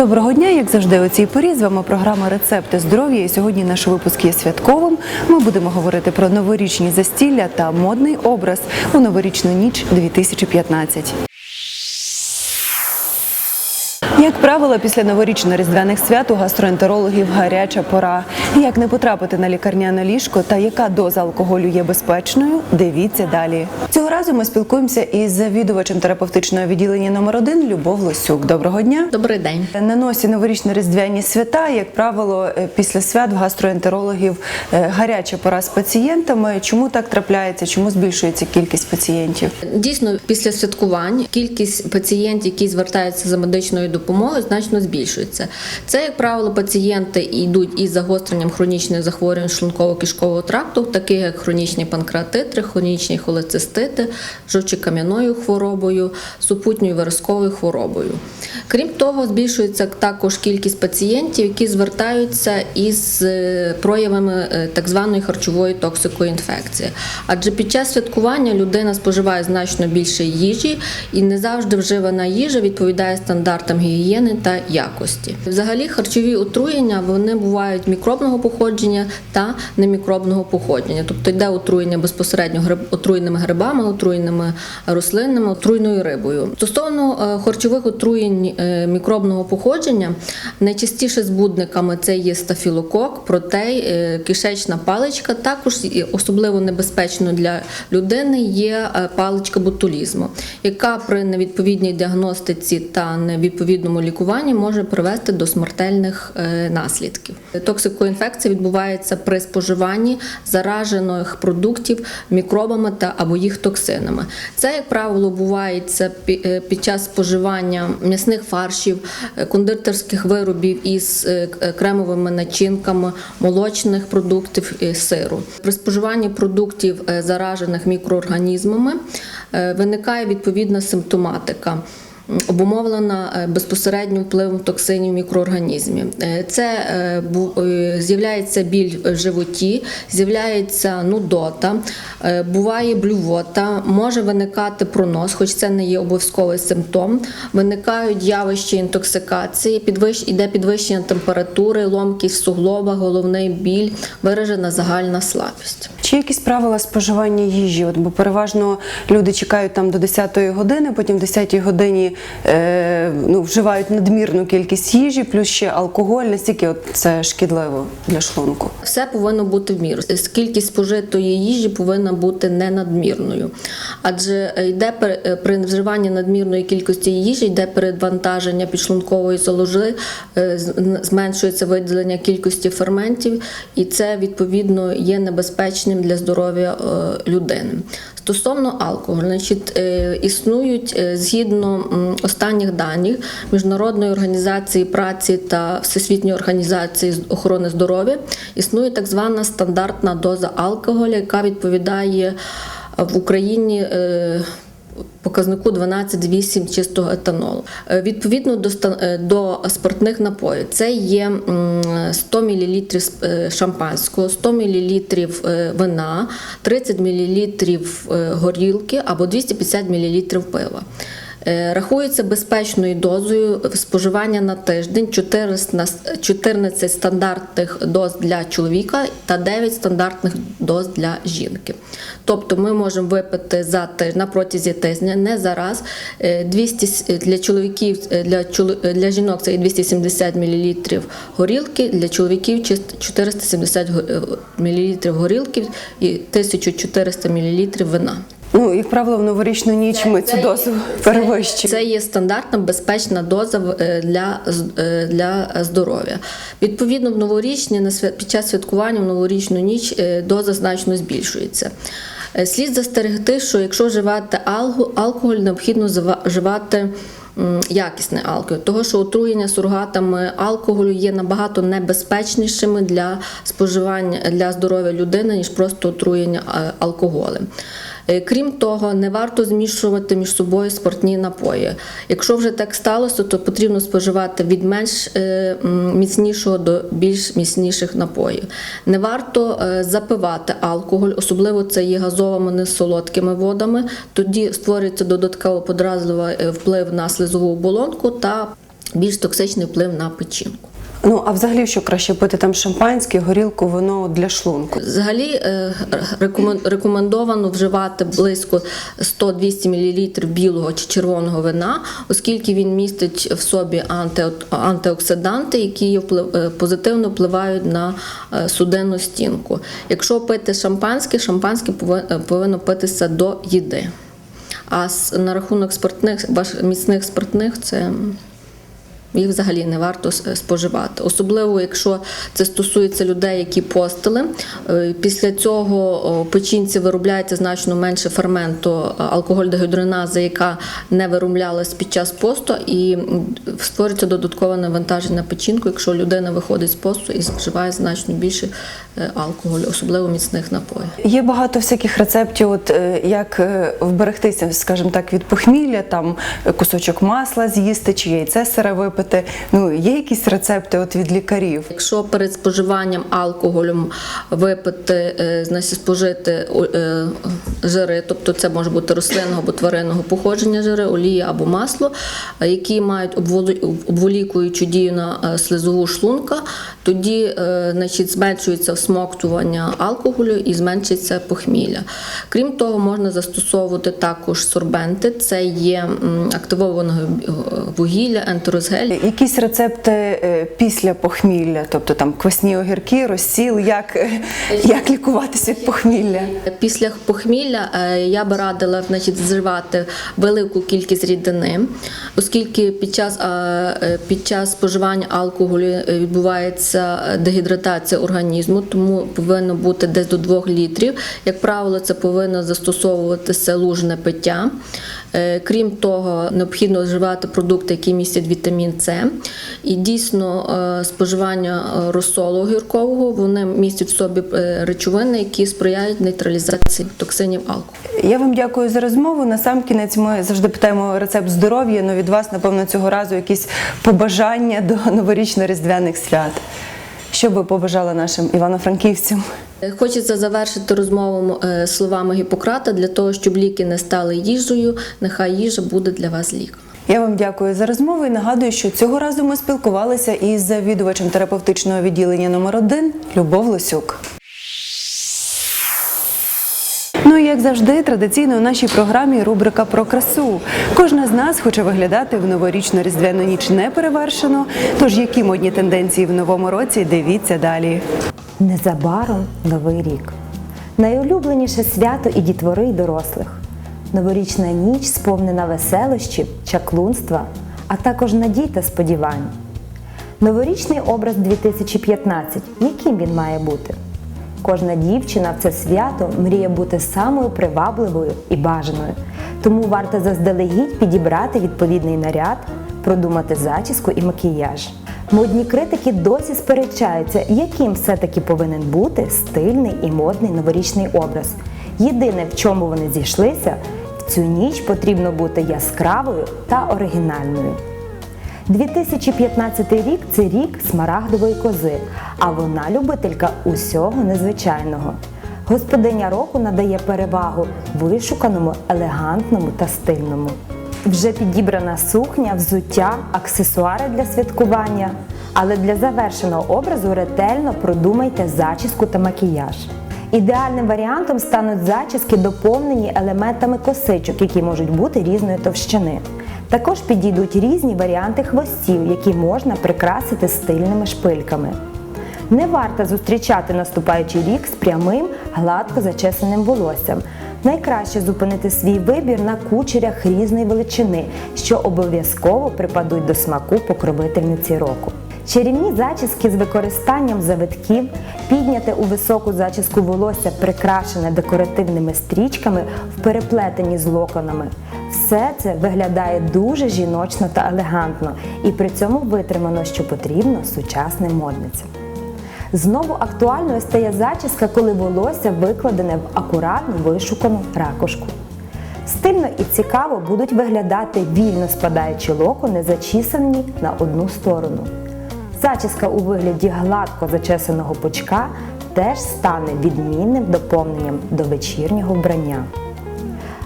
Доброго дня, як завжди, у цій порі з вами програма Рецепти здоров'я. І сьогодні наш випуск є святковим. Ми будемо говорити про новорічні застілля та модний образ у новорічну ніч 2015. Як правило, після новорічно-різдвяних свят у гастроентерологів гаряча пора. Як не потрапити на лікарняне ліжко та яка доза алкоголю є безпечною, дивіться далі. Цього разу ми спілкуємося із завідувачем терапевтичного відділення номер 1 Любов Лосюк. Доброго дня. Добрий день. На носі новорічно-різдвяні свята, як правило, е, після свят в гастроентерологів е, гаряча пора з пацієнтами. Чому так трапляється? Чому збільшується кількість пацієнтів? Дійсно, після святкувань кількість пацієнтів, які звертаються за медичною допомогою, значно збільшується. Це, як правило, пацієнти йдуть із загостренням хронічних захворювань шлунково-кишкового тракту, таких як хронічні панкреатити, хронічні холецистити, жовчокам'яною хворобою, супутньою виразковою хворобою. Крім того, збільшується також кількість пацієнтів, які звертаються із е, проявами е, так званої харчової токсикоінфекції. Адже під час святкування людина споживає значно більше їжі, і не завжди вживана їжа відповідає стандартам гігієни та якості. Взагалі, харчові отруєння вони бувають мікробного походження та немікробного походження, тобто йде отруєння безпосередньо гриб, отруєними грибами, отруєними рослинами, отруйною рибою. Стосовно е, харчових отруєнь е, мікробного походження, найчастіше збудниками це є стафілокок, протей, е, кишечна паличка. Також особливо небезпечно для людини є паличка ботулізму, яка при невідповідній діагностиці та невідповідному лікуванні може привести до смертельних е, наслідків. Токсикоінфекція відбувається при споживанні заражених продуктів мікробами та або їх токсинами. Це, як правило, бувається е, під час споживання м'ясних фаршів, е, кондитерських виробів із кремовими начинками, молочних продуктів і сиру. При споживанні продуктів, заражених мікроорганізмами, виникає відповідна симптоматика. Обумовлена е, безпосередньо впливом токсинів мікроорганізмів. Е, Це е, з'являється біль в животі, з'являється нудота, буває блювота, може виникати пронос, хоч це не є обов'язковий симптом. Виникають явища інтоксикації, іде підвищення температури, ломкість в суглобах, головний біль, виражена загальна слабість. Чи якісь правила споживання їжі? От, бо переважно люди чекають там до 10-ї години, потім в 10-й годині е, ну, вживають надмірну кількість їжі, плюс ще алкоголь. Настільки от це шкідливо для шлунку. Все повинно бути в міру. Кількість спожитої їжі повинна бути не надмірною, адже йде е, при вживанні надмірної кількості їжі йде передвантаження підшлункової залози, е, зменшується виділення кількості ферментів, і це відповідно є небезпечним для здоров'я людини. Стосовно алкоголю, значить, е, існують е, згідно останніх даних Міжнародної організації праці та Всесвітньої організації охорони здоров'я, існує так звана стандартна доза алкоголю, яка відповідає е, в Україні. Е, Показнику 12,8 чистого етанолу. Е, Відповідно до е, до спиртних напоїв, це є м, 100 мл шампанського, 100 мл вина, 30 мл горілки або 250 мл пива. Е, Рахується безпечною дозою споживання на тиждень 14 14 стандартних доз для чоловіка та 9 стандартних доз для жінки. Тобто ми можемо випити за тиждень на протязі тижня, не зараз. Е, 200 для чоловіків, е, для, чоло- е, для жінок це є 270 мл горілки, для чоловіків чис- 470 мл горілки і 1400 мл вина. Ну, як правило, в новорічну ніч ми цю дозу перевищуємо. Це є стандартна безпечна доза е, для, е, для здоров'я. Відповідно, в новорічні під час святкування в новорічну ніч е, доза значно збільшується. Слід застерегти, що якщо вживати алкоголь, необхідно вживати якісний алкоголь, того що отруєння сургатами алкоголю є набагато небезпечнішими для споживання для здоров'я людини, ніж просто отруєння алкоголем. Е, Крім того, не варто змішувати між собою спиртні напої. Якщо вже так сталося, то потрібно споживати від менш е, міцнішого до більш міцніших напоїв. Не варто е, запивати алкоголь, особливо це є газованими солодкими водами. Тоді створюється додатково подразливий вплив на слизову оболонку та більш токсичний вплив на печінку. Ну а взагалі, що краще пити там шампанське, горілку, вино для шлунку? Взагалі е, рекомендовано вживати близько 100-200 мл білого чи червоного вина, оскільки він містить в собі анти- антиоксиданти, які е, позитивно впливають на е, судинну стінку. Якщо пити шампанське, шампанське пови- повинно питися до їди. А на рахунок спиртних, міцних спиртних це. Їх взагалі не варто споживати. Особливо, якщо це стосується людей, які постили. Е, Після цього печінці виробляється значно менше ферменту е, алкоголь-дегідриназа, яка не вироблялась під час посту, і створюється додаткове навантаження на печінку, якщо людина виходить з посту і споживає значно більше е, алкоголю, особливо міцних напоїв. Є багато всяких рецептів, от як вберегтися, скажімо так, від похмілля, там кусочок масла з'їсти чи яйце сире. Ну є якісь рецепти от від лікарів. Якщо перед споживанням алкоголю випити, е, значить спожити е, жири, тобто це може бути рослинного або тваринного походження жири, олія або масло, е, які мають обволікуючу дію на слизову шлунка, тоді значить, зменшується всмоктування алкоголю і зменшиться похмілля. Крім того, можна застосовувати також сорбенти, це є м, активованого е, вугілля, ентерозгель. Якісь рецепти е, після похмілля, тобто там квасні огірки, розсіл, як, е, як лікуватися від похмілля. Після похмілля е, я би радила значить, зживати велику кількість рідини, оскільки під час, під час споживання алкоголю відбувається дегідратація організму, тому повинно бути десь до 2 літрів. Як правило, це повинно застосовуватися лужне пиття. Крім того, необхідно вживати продукти, які містять вітамін С. І дійсно е, споживання е, розсолу гіркового вони містять в собі е, речовини, які сприяють нейтралізації токсинів алкоголю. Я вам дякую за розмову. На сам кінець ми завжди питаємо рецепт здоров'я. Ну від вас, напевно, цього разу якісь побажання до новорічно-різдвяних свят. Що би побажала нашим івано-франківцям? Хочеться завершити розмову словами Гіппократа для того, щоб ліки не стали їжею. Нехай їжа буде для вас ліком. Я вам дякую за розмову і нагадую, що цього разу ми спілкувалися із завідувачем терапевтичного відділення номер 1 Любов Лосюк. Ну і як завжди, традиційно у нашій програмі рубрика про красу. Кожна з нас хоче виглядати в новорічну різдвяну ніч неперевершено. Тож які модні тенденції в новому році? Дивіться далі. Незабаром новий рік. Найулюбленіше свято і дітвори, і дорослих. Новорічна ніч сповнена веселощів, чаклунства, а також надій та сподівань. Новорічний образ 2015. Яким він має бути? Кожна дівчина в це свято мріє бути самою привабливою і бажаною. Тому варто заздалегідь підібрати відповідний наряд, продумати зачіску і макіяж. Модні критики досі сперечаються, яким все-таки повинен бути стильний і модний новорічний образ. Єдине, в чому вони зійшлися, цю ніч потрібно бути яскравою та оригінальною. 2015 рік це рік смарагдової кози, а вона любителька усього незвичайного. Господиня року надає перевагу вишуканому, елегантному та стильному. Вже підібрана сукня, взуття, аксесуари для святкування. Але для завершеного образу ретельно продумайте зачіску та макіяж. Ідеальним варіантом стануть зачіски, доповнені елементами косичок, які можуть бути різної товщини. Також підійдуть різні варіанти хвостів, які можна прикрасити стильними шпильками. Не варто зустрічати наступаючий рік з прямим, гладко зачесаним волоссям. Найкраще зупинити свій вибір на кучерях різної величини, що обов'язково припадуть до смаку покровительниці року. Чарівні зачіски з використанням завитків, підняте у високу зачіску волосся, прикрашене декоративними стрічками в переплетенні з локонами. Все це виглядає дуже жіночно та елегантно і при цьому витримано, що потрібно сучасним модницям. Знову актуальною стає зачіска, коли волосся викладене в акуратну вишукану ракушку. Стильно і цікаво будуть виглядати вільно спадаючі локони, зачісані на одну сторону. Зачіска у вигляді гладко зачесаного пучка теж стане відмінним доповненням до вечірнього вбрання.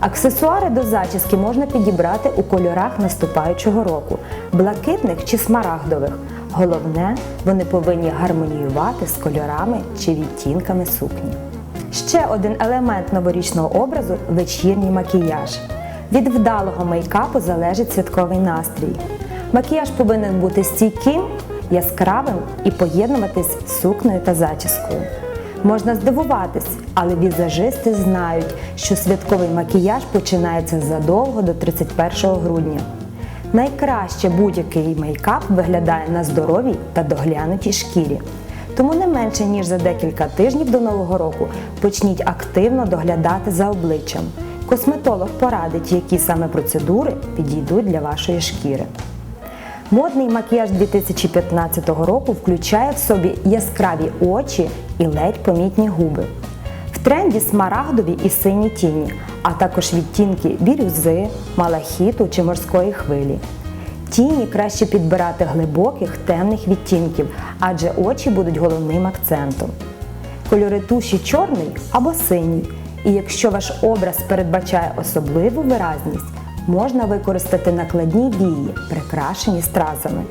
Аксесуари до зачіски можна підібрати у кольорах наступаючого року блакитних чи смарагдових. Головне, вони повинні гармоніювати з кольорами чи відтінками сукні. Ще один елемент новорічного образу вечірній макіяж. Від вдалого мейкапу залежить святковий настрій. Макіяж повинен бути стійким, яскравим і поєднуватись з сукнею та зачіскою. Можна здивуватись, але візажисти знають, що святковий макіяж починається задовго до 31 грудня. Найкраще будь-який мейкап виглядає на здоровій та доглянутій шкірі. Тому не менше ніж за декілька тижнів до нового року почніть активно доглядати за обличчям. Косметолог порадить, які саме процедури підійдуть для вашої шкіри. Модний макіяж 2015 року включає в собі яскраві очі і ледь помітні губи. В тренді смарагдові і сині тіні, а також відтінки бірюзи, малахіту чи морської хвилі. Тіні краще підбирати глибоких темних відтінків, адже очі будуть головним акцентом. Кольори туші чорний або синій. І якщо ваш образ передбачає особливу виразність, можна використати накладні вії, прикрашені стразами.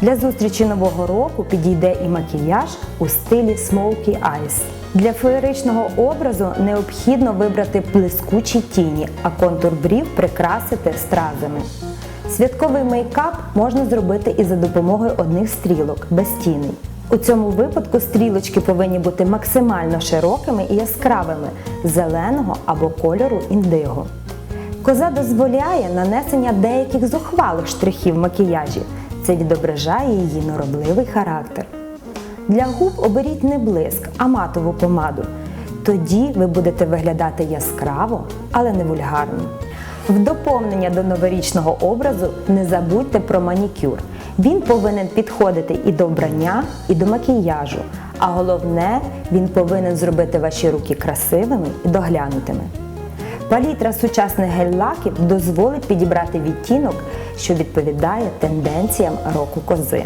Для зустрічі нового року підійде і макіяж у стилі Smoky Eyes. Для феєричного образу необхідно вибрати блискучі тіні, а контур брів прикрасити стразами. Святковий мейкап можна зробити і за допомогою одних стрілок, без тіней. У цьому випадку стрілочки повинні бути максимально широкими і яскравими, зеленого або кольору індиго. Коза дозволяє нанесення деяких зухвалих штрихів макіяжі. Це відображає її норобливий характер. Для губ оберіть не блиск, а матову помаду. Тоді ви будете виглядати яскраво, але не вульгарно. В доповнення до новорічного образу не забудьте про манікюр. Він повинен підходити і до вбрання, і до макіяжу. А головне, він повинен зробити ваші руки красивими і доглянутими. Палітра сучасних гель-лаків дозволить підібрати відтінок, що відповідає тенденціям року кози.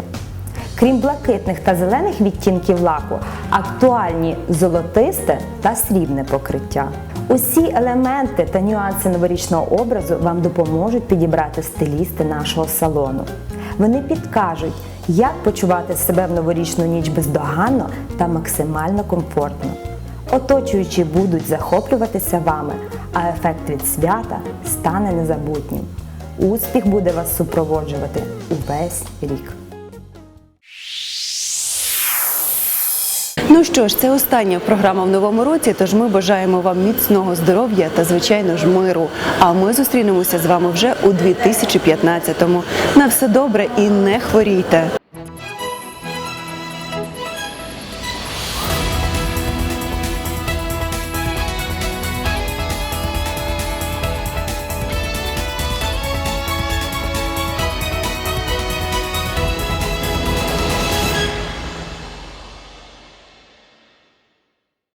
Крім блакитних та зелених відтінків лаку, актуальні золотисте та срібне покриття. Усі елементи та нюанси новорічного образу вам допоможуть підібрати стилісти нашого салону. Вони підкажуть, як почувати себе в новорічну ніч бездоганно та максимально комфортно. Оточуючі будуть захоплюватися вами, а ефект від свята стане незабутнім. Успіх буде вас супроводжувати увесь рік. Ну що ж, це остання програма в новому році. Тож ми бажаємо вам міцного здоров'я та звичайно ж миру. А ми зустрінемося з вами вже у 2015-му. На все добре і не хворійте.